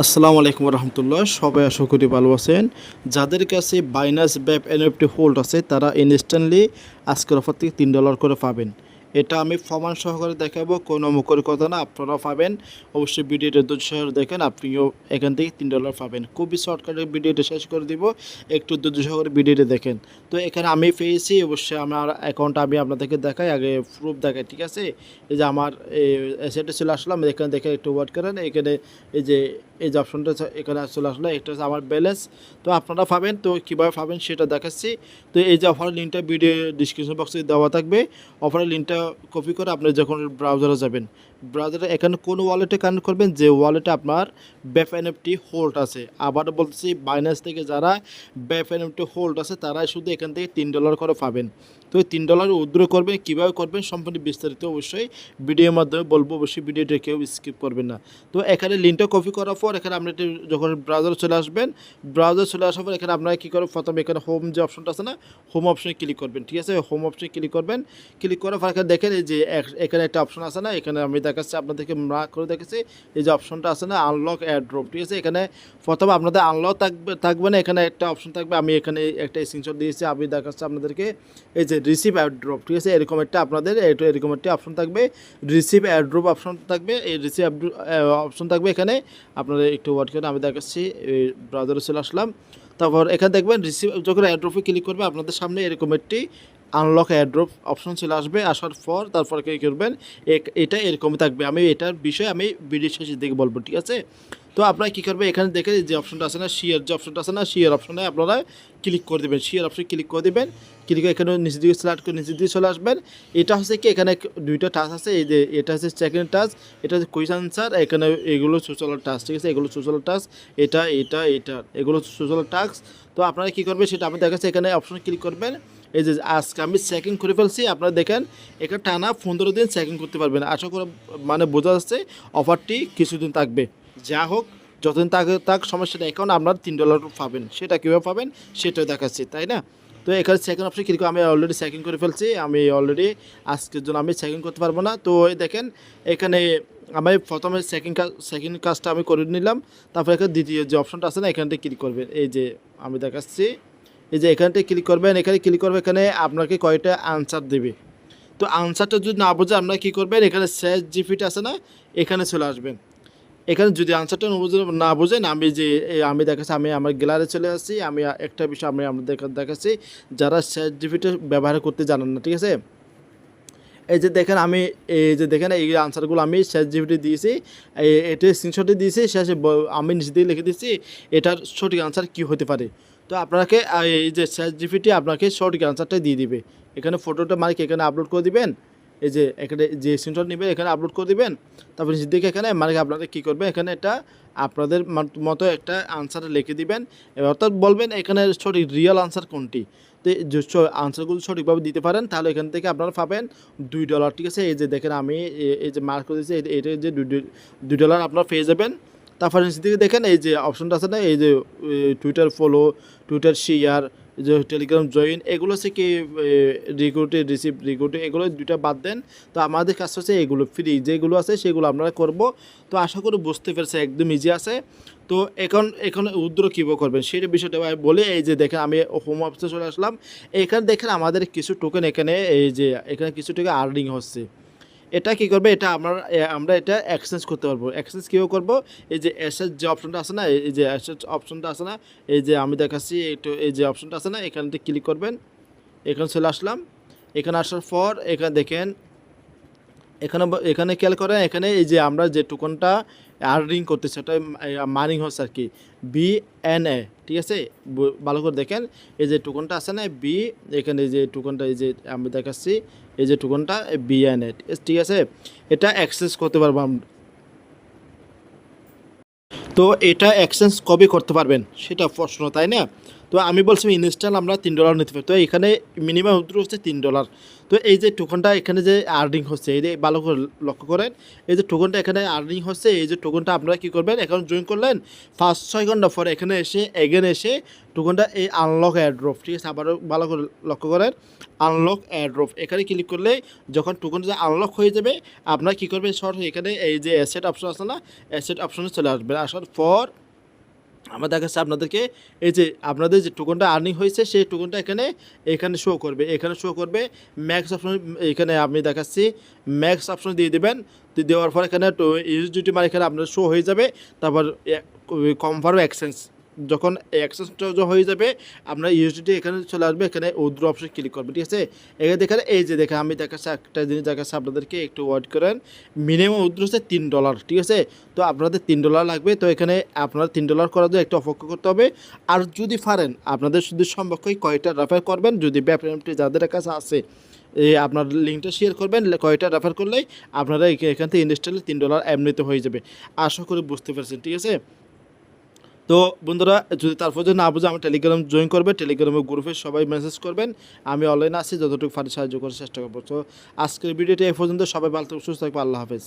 আসসালামু আলাইকুম রহমতুল্লাহ, সবাই আশা করি ভালো আছেন। যাদের কাছে বাইনাস ব্যাপ এনএফটি হোল্ড আছে, তারা ইনস্ট্যান্টলি আজকের অফার থেকে তিন ডলার করে পাবেন। এটা আমি প্রমাণ সহকারে দেখাবো, কোনো মুখের কথা না আপনারা পাবেন। অবশ্যই ভিডিওটা ধৈর্য সহকারে দেখেন, আপনিও এখান থেকে তিন ডলার পাবেন। খুবই শর্টকাটে ভিডিওটা শেষ করে দিব, একটু ধৈর্য সহকারে ভিডিওটা দেখেন। তো এখানে আমি পেয়েছি, অবশ্যই আমার অ্যাকাউন্ট আমি আপনাদেরকে দেখাই, আগে প্রুফ দেখাই, ঠিক আছে? এই যে আমার সেটা চলে আসলাম এখানে দেখে একটু ওয়াট করেন, এখানে এই যে এই যে অপশনটা এখানে চলে আসলো এটা হচ্ছে আমার ব্যালেন্স তো আপনারা পাবেন, তো কীভাবে পাবেন সেটা দেখাচ্ছি। তো এই যে অফারের লিঙ্কটা ভিডিও ডিসক্রিপশন বক্সে দেওয়া থাকবে অফারের লিঙ্কটা কপি করে আপনি যখন ব্রাউজারে যাবেন ব্রাউজারে এখানে কোন ওয়ালেটে কানেক্ট করবেন? যে ওয়ালেটে আপনার ব্যাপ এনএফটি হোল্ড আছে। আবার বলতেছি বাইন্যান্স থেকে যারা ব্যাপ হোল্ড আছে, তারাই শুধু এখান থেকে তিন ডলার করে পাবেন। তো এই তিন ডলার উদ্র করবেন, কীভাবে করবেন সম্পূর্ণ বিস্তারিত অবশ্যই ভিডিওর মাধ্যমে বলব। অবশ্যই ভিডিওটা কেউ স্কিপ করবেন না। তো এখানে লিঙ্কটা কপি করার পর, এখানে আপনি যখন ব্রাউজার চলে আসবেন ব্রাউজার চলে আসার পর এখানে আপনারা কী করবেন? প্রথমে এখানে হোম যে অপশনটা আছে না হোম অপশনে ক্লিক করবেন। ঠিক আছে? হোম অপশনে ক্লিক করবেন। ক্লিক করার পর এখানে দেখেন যে এখানে একটা অপশন আছে না, এখানে আমি দেখাচ্ছি, আপনাদেরকে মার্ক করে দেখেছি এই যে অপশনটা আছে না আনলক অ্যাড্রপ ঠিক আছে? এখানে প্রথমে আপনাদের আনলক থাকবে থাকবে না, এখানে একটা অপশন থাকবে, আমি এখানে একটা স্ক্রিনশট দিয়েছি, আমি দেখাচ্ছি আপনাদেরকে। এই যে রিসিভ অ্যাড্রপ ঠিক আছে? এরকম একটা আপনাদের এরকম একটা অপশন থাকবে। রিসিভ অ্যাড্রপ অপশন থাকবে, এই রিসিভ অপশন থাকবে এখানে। আপনারা একটু ওয়াট করে আমি দেখাচ্ছি, এই ব্রাউজারে চলে আসলাম। তারপর এখানে দেখবেন রিসিভ যখন অ্যাড্রপে ক্লিক করবে, আপনাদের সামনে এরকম একটি আনলক অ্যাড্রপ অপশন চলে আসবে, আসার পর তারপর কী করবেন এটা এরকমই থাকবে। আমি এটার বিষয়ে আমি ভিডিও শেষের দিকে বলব, ঠিক আছে? তো আপনারা কী করবে এখানে দেখে যে অপশনটা আছে না শেয়ার যে অপশনটা আছে না শেয়ার অপশনে আপনারা ক্লিক করে দেবেন। শেয়ার অপশনে ক্লিক করে দেবেন ক্লিক এখানে নিচে দিকে সিলেক্ট করে নিচে দিকে চলে আসবেন। এটা হচ্ছে কি, এখানে দুইটা টাচ আছে, এই যে এটা হচ্ছে সেকেন্ড টাচ এটা হচ্ছে কুইজ আনসার এখানে এগুলো সোশ্যাল টাচ ঠিক আছে? এগুলো সোশ্যাল টাচ এটা এটা এটা, এগুলো সোশ্যাল টাস্ক তো আপনারা কী করবেন, সেটা আমি দেখাচ্ছি, এখানে অপশনে ক্লিক করবেন। এই যে আজকে আমি চেকিং করে ফেলছি, আপনারা দেখেন এখানে টানা পনেরো দিন চেকিং করতে পারবেন। আশা করে মানে বোঝা যাচ্ছে অফারটি কিছুদিন থাকবে। যা হোক, যতদিন থাকে, থাক সমস্যা নেই এখন আপনার তিন ডলার পাবেন। সেটা কীভাবে পাবেন, সেটাও দেখাচ্ছি, তাই না? তো এখানে সেকেন্ড অপশন ক্লিক আমি অলরেডি চেকিং করে ফেলছি, আমি অলরেডি আজকের জন্য আমি চেকিং করতে পারব না। তো দেখেন, এখানে আমি প্রথমে সেকেন্ড কাজ সেকেন্ড কাজটা আমি করে নিলাম, তারপরে এখানে দ্বিতীয় যে অপশনটা আছে না এখানটা ক্লিক করবেন। এই যে আমি দেখাচ্ছি। এই যে এখানটায় ক্লিক করবেন, এখানে ক্লিক করবে, এখানে আপনাকে কয়টা আনসার দেবে। তো আনসারটা যদি না বোঝে, আপনারা কী করবেন? এখানে শেষ জিপিটা আছে না? এখানে চলে আসবেন। এখানে যদি আনসারটা না বুঝে, না বোঝেন আমি যে আমি দেখাচ্ছি, আমি আমার গ্যালারে চলে আসছি, আমি একটা বিষয় আমি আপনাদের দেখাচ্ছি, যারা শেষ জিপিটা ব্যবহার করতে জানেন না, ঠিক আছে? এই যে দেখেন আমি, এই যে দেখেন, এই আনসারগুলো আমি শেষ জিপিটি দিয়েছি এটা স্ক্রিনশটে দিয়েছি, শেষে আমি নিচে দিয়ে লিখে দিয়েছি এটার সঠিক আনসার কি হতে পারে? তো আপনাকে এই যে শেষ জিপিটি আপনাকে সঠিক আনসারটা দিয়ে দিবে। এখানে ফটোটা মার্ক এখানে আপলোড করে দিবেন। এই যে এখানে যে স্ক্রিনশট নেবেন এখানে আপলোড করে দিবেন। তারপরে দিকে এখানে মানে আপনাদের কী করবে? এখানে এটা আপনাদের মত- একটা আনসার লিখে দিবেন। অর্থাৎ বলবেন এখানে সঠিক রিয়েল আনসার কোনটি? তো আনসারগুলো সঠিকভাবে দিতে পারেন, তাহলে এখান থেকে আপনারা পাবেন দুই ডলার ঠিক আছে? এই যে দেখেন আমি এই যে মার্ক করে দিয়েছি, এটা যে দুই ডলার আপনারা পেয়ে যাবেন। তারপরে নিচের দিকে দেখেন, এই যে অপশনটা আছে না, এই যে টুইটার ফলো টুইটার শেয়ার যে টেলিগ্রাম জয়েন এগুলো হচ্ছে কি রিক্রুটে রিসিভ রিক্রুটে এগুলো দুইটা বাদ দেন। তো আমাদের কাছে হচ্ছে এগুলো ফ্রি যেগুলো আছে সেগুলো আপনারা করব। তো আশা করি বুঝতে পেরেছে, একদম ইজি আছে। তো এখন এখন উদ্র কীভাবে করবেন, সেই বিষয়টা বলে, এই যে দেখেন, আমি হোম অফিসে চলে আসলাম। এখানে দেখেন আমাদের কিছু টোকেন এখানে, এই যে, এখানে কিছু টোকেন আর্নিং হচ্ছে। এটা কি করবে? এটা আমরা আমরা এটা এক্সচেঞ্জ করতে পারব। এক্সচেঞ্জ কীভাবে করব? এই যে অ্যাসেট যে অপশনটা আছে না, এই যে অ্যাসেট অপশনটা আছে না, এই যে আমি দেখাচ্ছি একটু এই যে অপশনটা আছে না এখানতে ক্লিক করবেন। এখানে চলে আসলাম। এখানে আসার পর এখানে দেখেন, এখানে এখানে খেয়াল করেন, এখানে এই যে আমরা যে টোকনটা আর্নিং করতেছে ওটা মার্নিং হচ্ছে আর কি। বি এন এ, ঠিক আছে? ভালো করে দেখেন, এই যে টোকনটা আছে না, বি, এখানে এই যে টোকনটা, এই যে আমি দেখাচ্ছি, এই যে টোকনটা বি এন এ, ঠিক আছে? এটা অ্যাক্সেস করতে পারব আমরা তো এটা এক্সচেঞ্জ কবে করতে পারবেন? সেটা প্রশ্ন, তাই না? তো আমি বলছি ইনস্টল আমরা তিন ডলার নিতে পারি। তো এখানে মিনিমাম উইথড্র হচ্ছে তিন ডলার তো এই যে টোকনটা এখানে যে আর্নিং হচ্ছে, এই যে ভালো করে লক্ষ্য করেন, এই যে টোকনটা এখানে আর্নিং হচ্ছে, এই যে টোকনটা আপনারা কী করবেন এখন জয়েন করলেন ফার্স্ট ছয় ঘণ্টা পরে এখানে এসে এগেন এসে টোকনটা এই আনলক অ্যাড্রপ ঠিক আছে? আবারও ভালো করে লক্ষ্য করেন আনলক অ্যাড্রপ এখানে ক্লিক করলে যখন টোকনটা যে আনলক হয়ে যাবে, আপনারা কী করবেন, সরাসরি এখানে এই যে অ্যাসেট অপশন আছে না অ্যাসেট অপশনে চলে আসবেন। আসার পর আমার দেখাচ্ছে আপনাদেরকে এই যে আপনাদের যে টোকনটা আর্নিং হয়েছে, সেই টোকনটা এখানে এখানে শো করবে। এখানে শো করবে ম্যাক্স অপশন এখানে আপনি দেখাচ্ছি ম্যাক্স অপশন দিয়ে দেবেন। দেওয়ার পর এখানে ইউজ ডিউটি মানে এখানে আপনার শো হয়ে যাবে। তারপর কনফার্ম এক্সচেঞ্জ যখন এক্সচেঞ্জটা হয়ে যাবে, আপনার ইউএসডিটি এখানে চলে আসবে, এখানে উদ্র অপশন ক্লিক করবে, ঠিক আছে? এখানে দেখেন, এই যে দেখেন, আমি দেখাচ্ছি একটা জিনিস দেখাচ্ছি আপনাদেরকে, একটু ওয়াইট করেন। মিনিমাম উদ্র হচ্ছে তিন ডলার ঠিক আছে? তো আপনাদের তিন ডলার লাগবে, তো এখানে আপনারা তিন ডলার করার জন্য একটু অপেক্ষা করতে হবে। আর যদি পারেন, আপনাদের শুধু সম্পর্কে কয়টা রেফার করবেন, যদি ব্যাপারটি যাদের কাছে আছে আপনার লিঙ্কটা শেয়ার করবেন কয়টা রেফার করলেই আপনারা এখান থেকে ইনস্টলে তিন ডলার এমনিতে হয়ে যাবে। আশা করি বুঝতে পারছেন, ঠিক আছে? তো বন্ধুরা যদি তারপর যদি না বুঝে আমার টেলিগ্রাম জয়েন করবে। টেলিগ্রামের গ্রুপে সবাই মেসেজ করবেন। আমি অনলাইনে আছি যতটুকু পারি সাহায্য করার চেষ্টা করব। তো আজকের ভিডিওটি এই পর্যন্ত। সবাই ভালো থাকবে, সুস্থ থাকবে আল্লাহ হাফেজ।